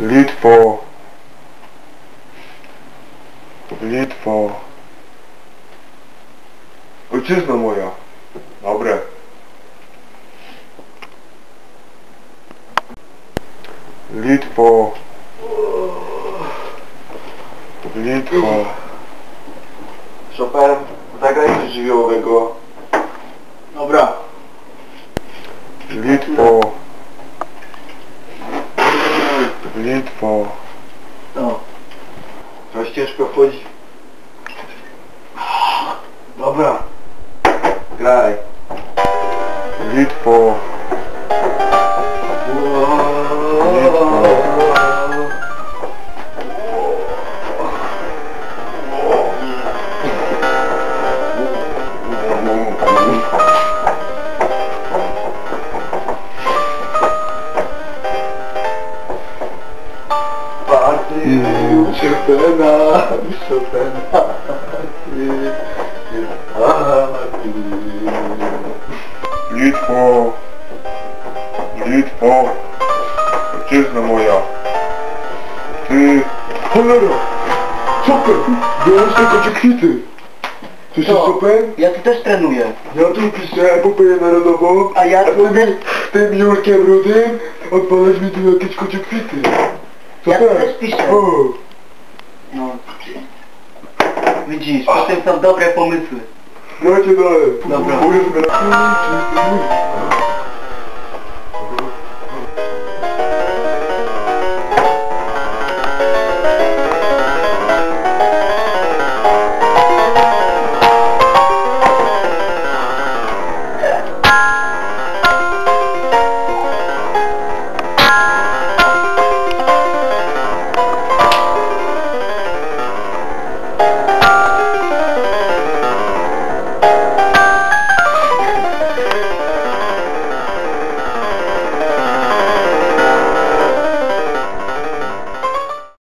Litwo. Litwo. Ojczyzna moja. Dobre. Litwo. Litwo. Zagraj coś żywiołowego. Dobra. Litwo. Litwo. No. Trochę ciężko wchodzić. Dobra. Graj. Litwo. Party Chopina, Chopina. Litwo. Litwo. Ojczyzna moja. Ty. Cholera! Chopin! Wyłącz te kociokwity! Słyszysz Co? Chopin? Ja tu też trenuję. Ja tu piszę epopeję narodową, A ja tu ty tym Jurkiem Rudym odpalasz mi tu jakieś kociokwity. Co Ja tak? też piszę. No. Widzisz, potem są dobre pomysły. dajcie dalej. Dobra.